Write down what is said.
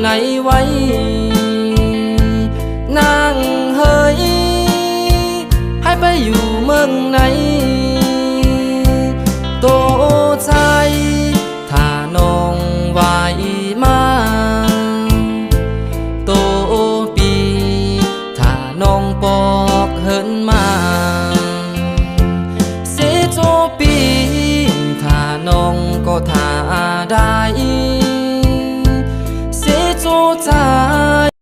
ไหนไว้นางเฮยให้ไปอยู่เมืองไหน โตใจถ้าน้องไหวมา โตปีถ้าน้องปอกเหินมาเสโจปีถ้าน้องก็ท่าได้ เสโจใจ